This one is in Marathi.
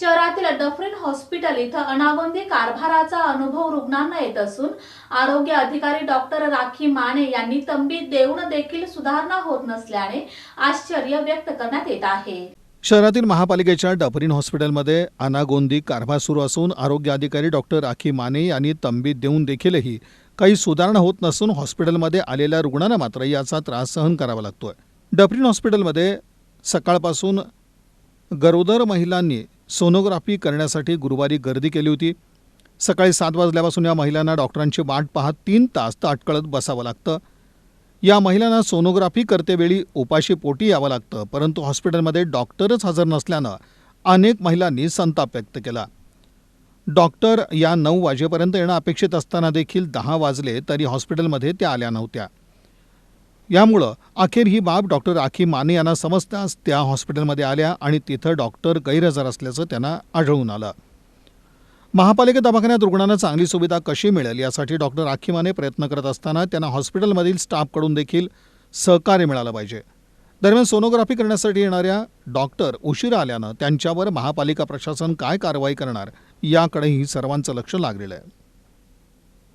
शहरातील डफरीन हॉस्पिटल इथं अनागोंदी कारभाराचा अनुभव रुग्णांना येत असून आरोग्य अधिकारी डॉक्टर राखी माने यांनी तंबी देऊन देखील सुधारणा होत नसल्याने आश्चर्य व्यक्त करण्यात येत आहे. शहरातील महापालिकेच्या डफरीन हॉस्पिटलमध्ये अनागोंदी कारभार सुरू असून आरोग्य अधिकारी डॉक्टर राखी माने यांनी तंबी देऊन देखीलही काही सुधारणा होत नसून हॉस्पिटलमध्ये आलेल्या रुग्णांना मात्र याचा त्रास सहन करावा लागतोय. डफरीन हॉस्पिटलमध्ये सकाळपासून गरोदर महिलांनी सोनोग्राफी करण्यासाठी गुरुवारी गर्दी केली होती. सकाळी सात वाजल्यापासून या महिलांना डॉक्टरांची वाट पाहत तीन तास ताटकळत बसावं लागतं. या महिलांना सोनोग्राफी करतेवेळी उपाशी पोटी यावं लागतं परंतु हॉस्पिटलमध्ये डॉक्टरच हजर नसल्यानं अनेक महिलांनी संताप व्यक्त केला. डॉक्टर या नऊ वाजेपर्यंत येणं अपेक्षित असताना देखील दहा वाजले तरी हॉस्पिटलमध्ये त्या आल्या नव्हत्या. यामुळं अखेर ही बाब डॉक्टर राखी माने यांना समजताच त्या हॉस्पिटलमध्ये आल्या आणि तिथं डॉक्टर गैरहजर असल्याचं त्यांना आढळून आलं. महापालिका दवाखान्यात रुग्णांना चांगली सुविधा कशी मिळेल यासाठी डॉक्टर राखी माने प्रयत्न करत असताना त्यांना हॉस्पिटलमधील स्टाफकडून देखील सहकार्य मिळालं पाहिजे. दरम्यान सोनोग्राफी करण्यासाठी येणाऱ्या डॉक्टर उशिरा आल्यानं त्यांच्यावर महापालिका प्रशासन काय कारवाई करणार याकडेही सर्वांचं लक्ष लागलेलं आहे.